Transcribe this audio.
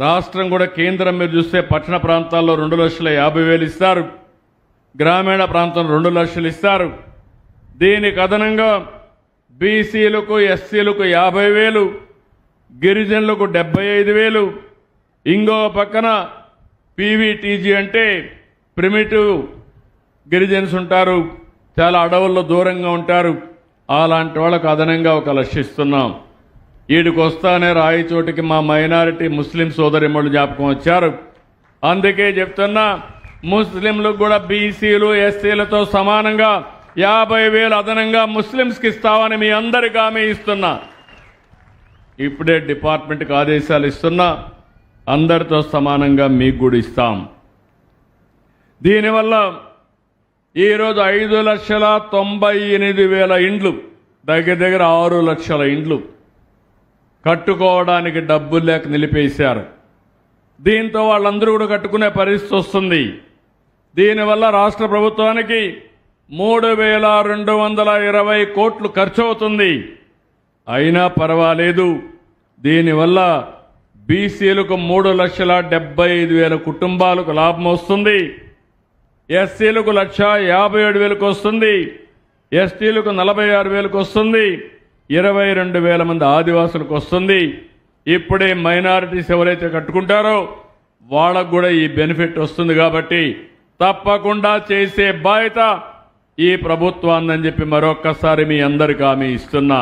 రాష్ట్రం కూడా కేంద్రం మీరు చూస్తే పట్టణ ప్రాంతాల్లో రెండు లక్షల యాభై వేలు ఇస్తారు. గ్రామీణ ప్రాంతంలో రెండు లక్షలు ఇస్తారు. దీనికి అదనంగా బీసీలకు ఎస్సీలకు యాభై వేలు గిరిజనులకు డెబ్బై ఐదు వేలు. ఇంకో పక్కన పీవీటీజీ అంటే ప్రిమిటివ్ గిరిజన్స్ ఉంటారు. చాలా అడవుల్లో దూరంగా ఉంటారు. అలాంటి వాళ్ళకు అదనంగా ఒక లక్షిస్తున్నాం ఇస్తున్నాం వీడికి వస్తానే మా మైనారిటీ ముస్లిం సోదరిమ్మలు జ్ఞాపకం వచ్చారు. అందుకే చెప్తున్నా ముస్లింలకు కూడా బీసీలు ఎస్సీలతో సమానంగా యాభై వేలు అదనంగా ముస్లింస్కి ఇస్తామని మీ అందరికి హామీ ఇస్తున్నా. ఇప్పుడే డిపార్ట్మెంట్కి ఆదేశాలు ఇస్తున్నా అందరితో సమానంగా మీకు కూడా ఇస్తాం. దీనివల్ల ఈరోజు ఐదు లక్షల తొంభై ఎనిమిది వేల ఇండ్లు దగ్గర దగ్గర ఆరు లక్షల ఇండ్లు కట్టుకోవడానికి డబ్బులు లేక నిలిపేశారు. దీంతో వాళ్ళందరూ కూడా కట్టుకునే పరిస్థితి వస్తుంది. దీనివల్ల రాష్ట్ర ప్రభుత్వానికి మూడు వేల రెండు వందల ఇరవై కోట్లు ఖర్చు అవుతుంది అయినా పర్వాలేదు. దీనివల్ల బీసీలకు మూడు లక్షల డెబ్బై ఐదు వేల కుటుంబాలకు లాభం వస్తుంది. ఎస్సీలకు లక్ష యాభై ఏడు వేలకు వస్తుంది. ఎస్టీలకు నలభై ఆరు వేలకు వస్తుంది. ఇరవై రెండు వేల మంది ఆదివాసులకు వస్తుంది. ఇప్పుడే మైనారిటీస్ ఎవరైతే కట్టుకుంటారో వాళ్ళకు కూడా ఈ బెనిఫిట్ వస్తుంది కాబట్టి తప్పకుండా చేసే బాధ్యత ఈ ప్రభుత్వాన్ని చెప్పి మరొక్కసారి మీ అందరికీ ఆమె ఇస్తున్నా.